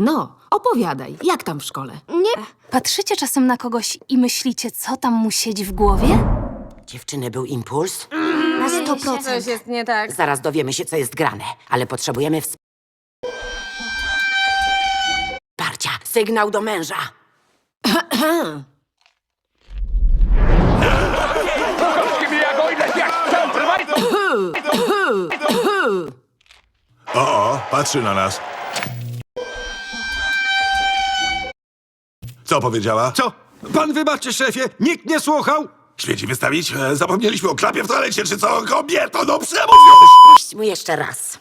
No, opowiadaj, jak tam w szkole? Nie. Patrzycie czasem na kogoś i myślicie, co tam mu siedzi w głowie? Dziewczyny, był impuls? Na 100%. Coś jest nie tak. Zaraz dowiemy się, co jest grane, ale potrzebujemy ws- wsparcia. Sygnał do męża. O, o, patrzy na nas. Co powiedziała? Co? Pan wybaczy, szefie, nikt nie słuchał? Świeci wystawić? E, Zapomnieliśmy o klapie w toalecie, czy co? Kobieto, no przemów już! Puść mu jeszcze raz.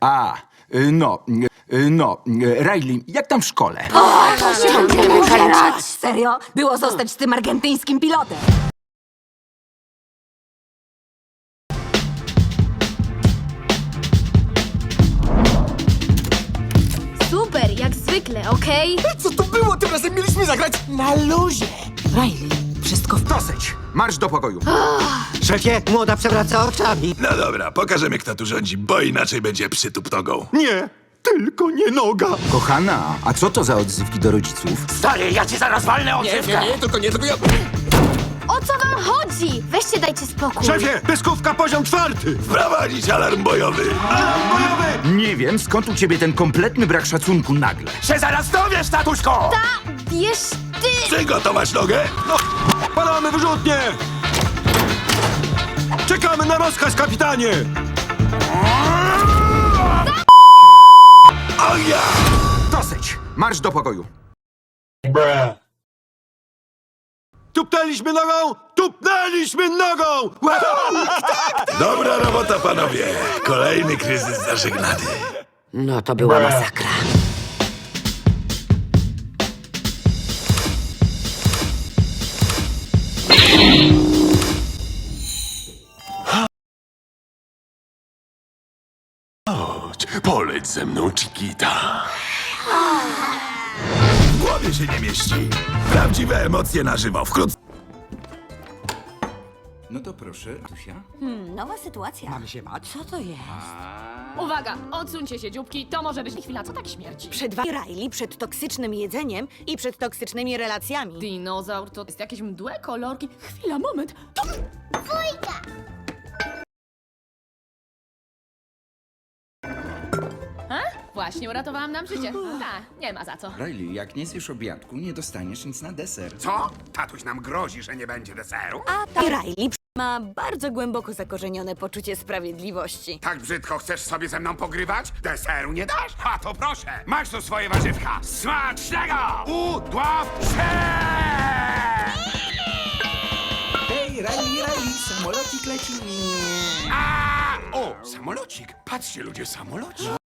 A, y, no, y, no, y, Riley, jak tam w szkole? Serio? Było zostać z tym argentyńskim pilotem. Zwykle, okej? Co to było? Tym razem mieliśmy zagrać na luzie. Riley, wszystko w Dosyć, marsz do pokoju. Szefie, młoda przewraca oczami. No dobra, pokażemy, kto tu rządzi, bo inaczej będzie przytup nogą. Nie, tylko nie noga. Kochana, a co to za odzywki do rodziców? Stary, ja ci zaraz walnę o Nie, nie, nie, tylko nie, tylko ja... O co wam chodzi? Dajcie spokój. Szefie, pyskówka poziom czwarty. Wprowadzić alarm bojowy. Alarm bojowy! Nie wiem, skąd u ciebie ten kompletny brak szacunku nagle. Się zaraz dowiesz, tatuśko! Wiesz ty! Przygotować nogę? No, palamy wyrzutnie! Czekamy na rozkaz, kapitanie! O ja! Dosyć, marsz do pokoju. Tupnęliśmy nogą! Tupnęliśmy nogą! Dobra robota, panowie. Kolejny kryzys zażegnany. No, to była masakra. Chodź, poleć ze mną, Chiquita. W głowie się nie mieści. Prawdziwe emocje na żywo. Wkrótce. No to proszę, Tusia. Nowa sytuacja. Mamy się bać? Co to jest? Uwaga, odsuńcie się dzióbki, to może być chwila, co tak śmierci. Przed wami Riley, przed toksycznym jedzeniem i przed toksycznymi relacjami. Dinozaur to jest jakieś mdłe kolorki. Chwila, moment. To... A? Właśnie uratowałam nam życie. Ta, nie ma za co. Riley, jak nie zjesz obiadku, nie dostaniesz nic na deser. Co? Tatuś nam grozi, że nie będzie deseru? A ta Riley ma bardzo głęboko zakorzenione poczucie sprawiedliwości. Tak brzydko chcesz sobie ze mną pogrywać? Deseru nie dasz? A to proszę, masz tu swoje warzywka. Smacznego! Udław się! Hej, Riley, Riley, samolocik leci. A! O, samolocik. Patrzcie ludzie, samolocik.